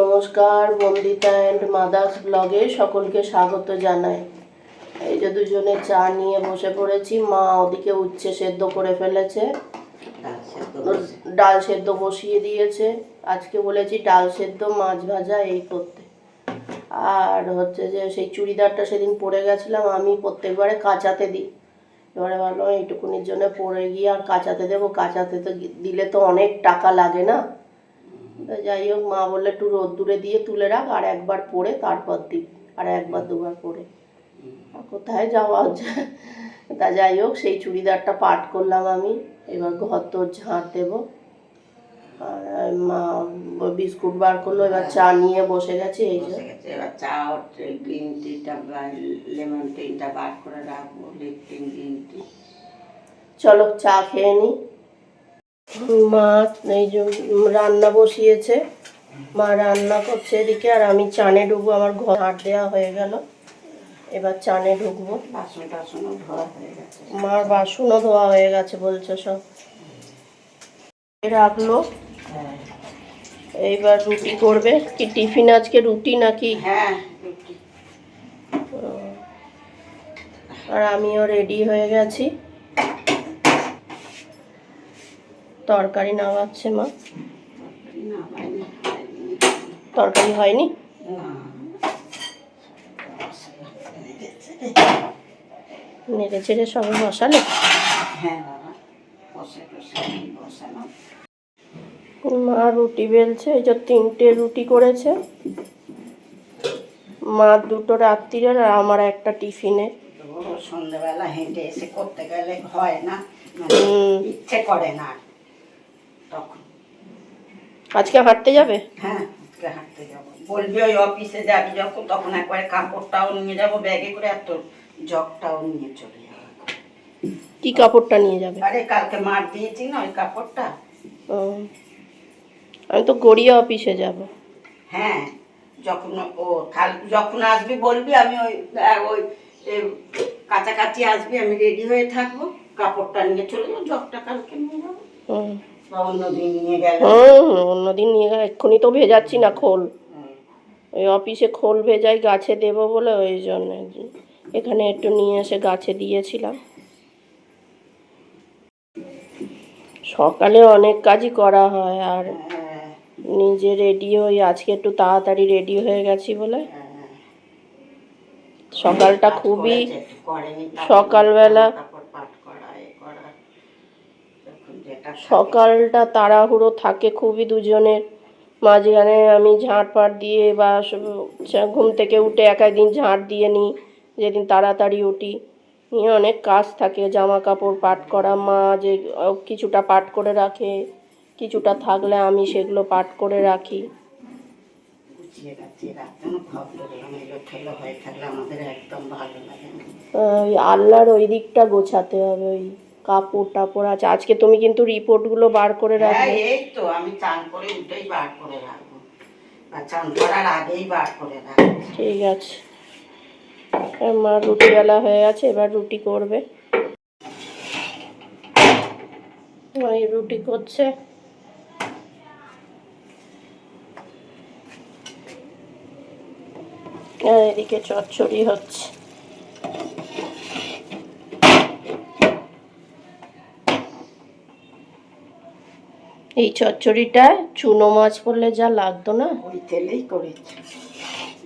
নমস্কার Bandita and mother's ব্লগে সকলকে স্বাগত জানাই। এই যে দুজনে চা নিয়ে বসে পড়েছি মা ওদিকে উচ্ছে সেদ্ধ করে ফেলেছে। ডাল সেদ্ধ বসিয়ে দিয়েছে। আজকে বলেছি ডাল সেদ্ধ মাছ ভাজা এই করতে। আর হচ্ছে যে সেই চুড়িদারটা সেদিন পরে গেছিলাম আমি প্রত্যেকবারে কাঁচাতে দিই। এবারে ভাবলাম এইটুকুনির জন্য পরে গিয়ে আর কাঁচাতে দেবো। কাঁচাতে তো দিলে তো অনেক টাকা লাগে না। তা যাই হোক মা বললে একটু রোদ্দুরে দিয়ে তুলে রাখ আর একবার পরে তারপর দিবি আর একবার দুবার পরে। আর কোথায় যাওয়া হচ্ছে? তা যাই হোক সেই চুড়িদারটা পাট করলাম আমি এবার ঘর তোর ঝাঁট দেবো। আর মা বিস্কুট বার করল এবার চা নিয়ে বসে গেছে এই যে। গেছে এবার চা গ্রিন টিটা লেমন টিটা বার করে রাখব লিপটিন গ্রিন টি চলো চা খেয়ে নি। মা এই যে রান্না বসিয়েছে। মা রান্না করছে এদিকে আর আমি চানে ঢুকবো আমার ঘর হাট দেওয়া হয়ে গেল। এবার চানে ঢুকবো। বাসন টাসনও ধোয়া হয়ে গেছে। মার বাসনও ধোয়া হয়ে গেছে বলছে সব। রাখল। হ্যাঁ। এইবার রুটি করবে। কি টিফিন আজকে রুটি নাকি? হ্যাঁ আর আমিও রেডি হয়ে গেছি। তরকারি নামাচ্ছে মা। তরকারি হয়নি? না। নেড়ে চেড়ে সবাই বসালে? হ্যাঁ মা রুটি বেলছে এই যে তিনটে রুটি করেছে। মা দুটো রাত্রিরের আর আমার একটা টিফিনে। সন্ধ্যেবেলা হেঁটে এসে করতে গেলে হয় না মানে। ইচ্ছে করে না। তখন। আজকে হাঁটতে যাবে? হ্যাঁ আজকে হাঁটতে যাব। বলবি ওই অফিসে যাবি যখন তখন একবার কাপড়টাও নিয়ে যাব ব্যাগে করে আর তোর জগটাও নিয়ে চলে যাব। কি কাপড়টা নিয়ে যাবে? আরে কালকে মার দিয়েছি না ওই কাপড়টা? ও, আমি তো গড়িয়া অফিসে যাব। হ্যাঁ যখন ও থাল যখন আসবি বলবি আমি ওই ওই এ, কাছাকাছি আসবি আমি রেডি হয়ে থাকব কাপড়টা নিয়ে চলে যাব জগটা কালকে নিয়ে যাব। হুম হুম অন্যদিন নিয়ে গেলে? এক্ষুনি তো ভেজাচ্ছি না খোল। ওই অফিসে খোল ভেজাই গাছে দেবো বলে ওই জন্য এখানে একটু নিয়ে এসে গাছে দিয়েছিলাম। সকালে অনেক কাজই করা হয় আর হ্যাঁ, নিজে রেডি হই আজকে একটু তাড়াতাড়ি রেডি হয়ে গেছি বলে। হ্যাঁ। সকালটা খুবই সকালবেলা কাপড় পাট করা, এ করা। যখন যেটা থাকে। সকালটা তাড়াহুড়ো থাকে খুবই দুজনের। মাঝখানে আমি ঝাঁট পাট দিয়ে বা ঘুম থেকে উঠে এক একদিন ঝাঁট দিয়ে নিই যেদিন তাড়াতাড়ি উঠি। নিয়ে অনেক কাজ থাকে জামা কাপড় পাট করা মা যে কিছুটা পাট করে রাখে কিছুটা থাকলে আমি সেগুলো পাট করে রাখি। আল্লাহর ওই দিকটা গোছাতে হবে ওই কাপড় টাপড় আছে। আজকে তুমি কিন্তু রিপোর্টগুলো বার করে হ্যাঁ রাখবে এই তো আমি চান করে উঠেই বার করে রাখব। আর চান করার আগেই বার করে রাখব। ঠিক আছে। আমার রুটিওয়ালা হয়ে গেছে এবার রুটি করবে। ওই রুটি করছে। আর এদিকে চচ্চড়ি হচ্ছে। এই চচ্চড়িটা চুনো মাছ পড়লে যা লাগতো না? ওই তেলেই করেছি।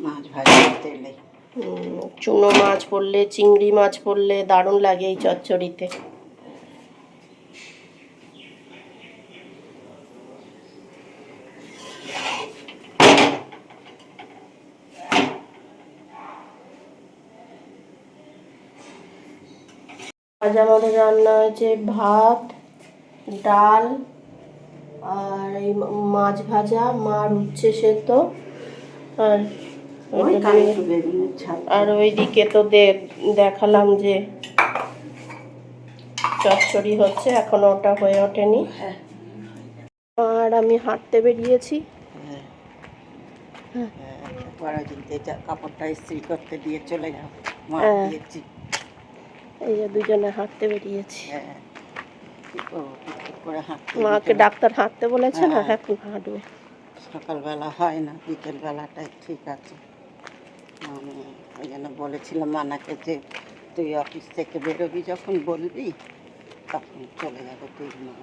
মাছ ভাজার তেলেই। উম, চুনো মাছ পড়লে চিংড়ি মাছ পড়লে দারুণ লাগে এই চচ্চড়িতে। আজ আমাদের রান্না হয়েছে ভাত ডাল আর এই মাছ ভাজা মার উচ্ছে সেদ্ধ আর আর ওইদিকে তো দেখালাম যে চচ্চড়ি হচ্ছে এখনও ওটা হয়ে ওঠেনি। হ্যাঁ। আর আমি হাঁটতে বেরিয়েছি। হ্যাঁ। হ্যাঁ। কাপড়টা ইস্ত্রি করতে দিয়ে চলে যাও এই যে দুজনে হাঁটতে বেরিয়েছি। হ্যাঁ কি করব, টুকটুক করে হাঁটতে মাকে ডাক্তার হাঁটতে বলেছে না? হ্যাঁ। হাঁটবে। সকালবেলা হয় না বিকেলবেলাটাই ঠিক আছে। আমি ওই জন্য বলেছিলাম মানাকে যে তুই অফিস থেকে বেরোবি যখন বলবি তখন চলে যাবে তুই মা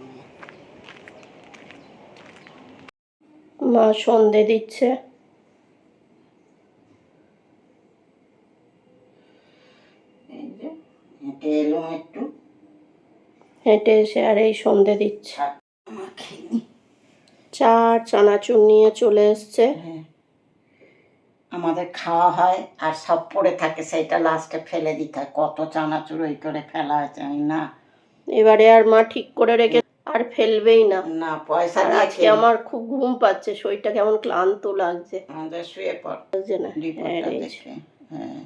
মা সন্ধে দিচ্ছে। এই যে হেঁটে এলাম একটু। হেঁটে এসে আর এই সন্ধে দিচ্ছে। নি। চা চানাচুর নিয়ে চলে এসছে। হ্যাঁ। আমাদের খাওয়া হয় আর সব পড়ে থাকে সেটা লাস্টে ফেলে দিতে হয়। কত চানাচুর ওই করে ফেলা হয়েছে আমি না। এবারে আর মা ঠিক করে রেখে আর ফেলবেই না। না পয়সা আজকে আমার খুব ঘুম পাচ্ছে শরীরটা কেমন ক্লান্ত লাগছে। আমাদের শুয়ে পড়। না। হ্যাঁ, হ্যাঁ।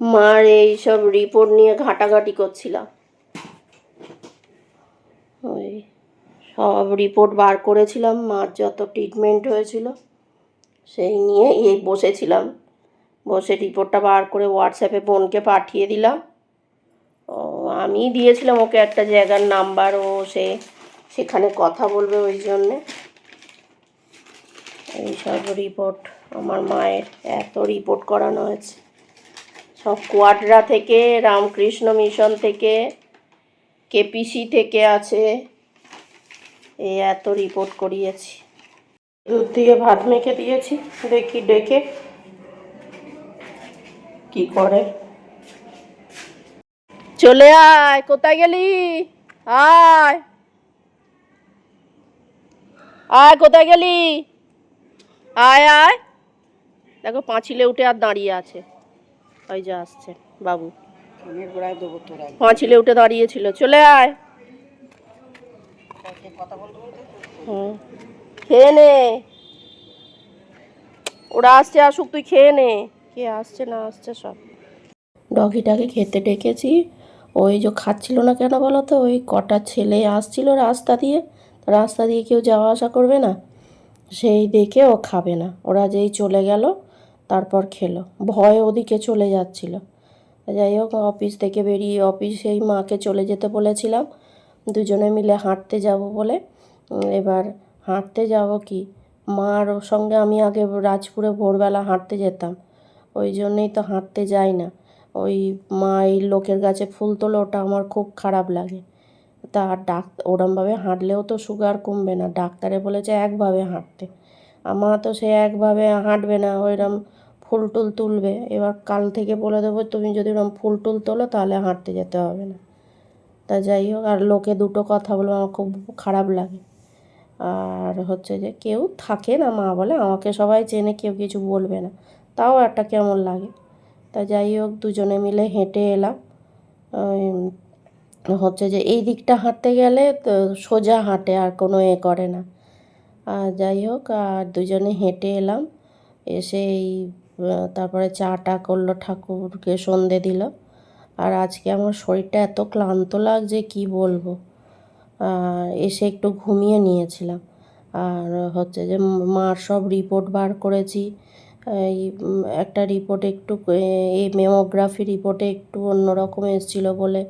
মার এই সব রিপোর্ট নিয়ে ঘাটাঘাটি করছিলাম। ওই সব রিপোর্ট বার করেছিলাম, মার যত ট্রিটমেন্ট হয়েছিল, সেই নিয়ে এই বসেছিলাম। বসে রিপোর্টটা বার করে হোয়াটসঅ্যাপে বোনকে পাঠিয়ে দিলাম। ও, আমি দিয়েছিলাম ওকে একটা জায়গার নাম্বার ও সে সেখানে কথা বলবে ওই জন্যে। এই সব রিপোর্ট আমার মায়ের এত রিপোর্ট করানো হয়েছে। সব কোয়াড্রা থেকে, রামকৃষ্ণ মিশন থেকে, কেপিসি থেকে আছে। এই এত রিপোর্ট করিয়েছি। দুধ দিয়ে ভাত মেখে দিয়েছি, দেখি ডেকে কি করে। চলে আয়, কোথায় গেলি? আয়। আয়, কোথায় গেলি? আয় আয়। দেখো, পাঁচিলে উঠে আর দাঁড়িয়ে আছে। ওই যে আসছে বাবু। তোরা পাঁচিলে উঠে দাঁড়িয়েছিল চলে আয়। হুম। খেয়ে নে। ওরা আসছে আসুক তুই খেয়ে নে। কে আসছে না আসছে সব। ডগিটাকে খেতে ডেকেছি। ওই যে খাচ্ছিল না কেন বলো তো? ওই কটা ছেলে আসছিল রাস্তা দিয়ে। রাস্তা দিয়ে কেউ যাওয়া আসা করবে না। সেই দেখে ও খাবে না। ওরা যেই চলে গেল তারপর খেলো। ভয়ে ওদিকে চলে যাচ্ছিল। যাই হোক, অফিস থেকে বেরিয়ে অফিসেই মাকে চলে যেতে বলেছিলাম। দুজনে মিলে হাঁটতে যাব বলে। এবার হাঁটতে যাব কি? মার সঙ্গে আমি আগে রাজপুরে ভোরবেলা হাঁটতে যেতাম। ওই জন্যই তো হাঁটতে যাই না। ওই মা এই লোকের গাছে ফুল তোলে, ওটা আমার খুব খারাপ লাগে। তা আর ডাক ওরমভাবে হাঁটলেও তো সুগার কমবে না। ডাক্তারে বলেছে একভাবে হাঁটতে। আমার তো সে একভাবে হাঁটবে না। ওইরকম ফুল টুল তুলবে। এবার কাল থেকে বলে দেবো, তুমি যদি ওরকম ফুল টুল তোলো, তাহলে হাঁটতে যেতে হবে না। তা যাই হোক, আর লোকে দুটো কথা বলবে, আমার খুব খারাপ লাগে। আর হচ্ছে যে, কেউ থাকে না মা বলে, আমাকে সবাই চেনে, কেউ কিছু বলবে না। তাও একটা কেমন লাগে। তা যাই হোক, দুজনে মিলে হেঁটে এলাম। হচ্ছে যে, এই দিকটা হাঁটতে গেলে তো সোজা হাঁটে, আর কোনো এ করে না। আর যাই হোক, আর দুজনে হেঁটে এলাম। এসে এই আহ, চা টা করল ঠাকুরকে সন্ধে দিল। আর আজকে আমার শরীরটা এত ক্লান্ত লাগছে কি বলব? এসে একটু ঘুমিয়ে নিয়েছিলাম। আর হচ্ছে যে মার সব রিপোর্ট বার করেছি। এই একটা রিপোর্ট একটু এই মেমোগ্রাফি রিপোর্টে একটু অন্যরকম এসেছিল বলে।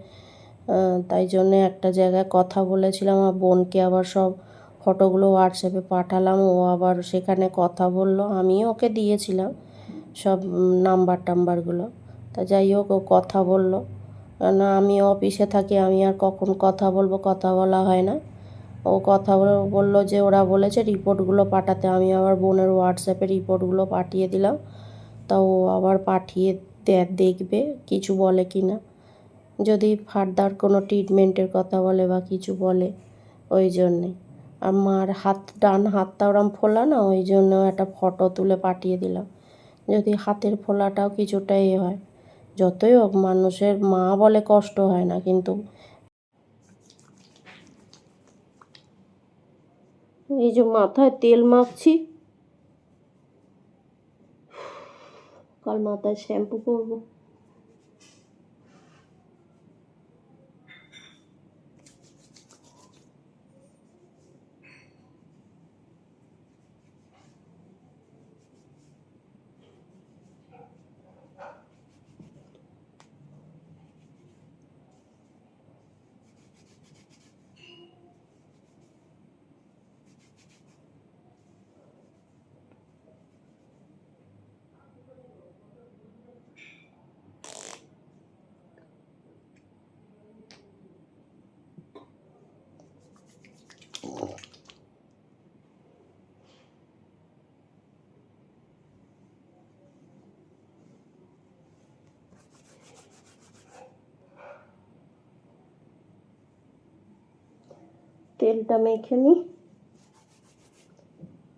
তাই জন্য একটা জায়গায় কথা বলেছিলাম আমার বোনকে আবার সব ফটোগুলো হোয়াটসঅ্যাপে পাঠালাম। ও আবার সেখানে কথা বলল। আমিও ওকে দিয়েছিলাম। সব নাম্বার টাম্বারগুলো। তা যাই হোক, ও কথা বলল। না, আমি অফিসে থাকি, আমি আর কখন কথা বলব, কথা বলা হয় না। ও কথা বলে, বলল যে ওরা বলেছে রিপোর্টগুলো পাঠাতে। আমি আবার বোনের হোয়াটসঅ্যাপে রিপোর্টগুলো পাঠিয়ে দিলাম। তা ও আবার পাঠিয়ে দেখবে কিছু বলে কি না। যদি ফার্দার কোনো ট্রিটমেন্টের কথা বলে বা কিছু বলে, ওই জন্যে। আর মার হাত, ডান হাতটা ওরম ফোলা না, ওই জন্য একটা ফটো তুলে পাঠিয়ে দিলাম। যদি হাতের ফোলাটাও কিছুটা ইয়ে হয়। যতই হোক, মানুষের মা বলে কষ্ট হয় না, কিন্তু এই যে মাথায় তেল মাখছি, কাল মাথায় শ্যাম্পু করব। তেলটা মেখে নিই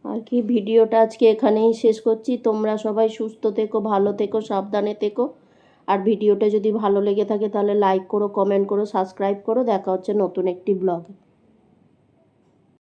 আর কি, ভিডিওটা আজকে এখানেই শেষ করছি। তোমরা সবাই সুস্থ থেকো, ভালো থেকো, সাবধানে থেকো। আর ভিডিওটা যদি ভালো লেগে থাকে, তাহলে লাইক করো কমেন্ট করো সাবস্ক্রাইব করো। দেখা হচ্ছে নতুন একটি ব্লগে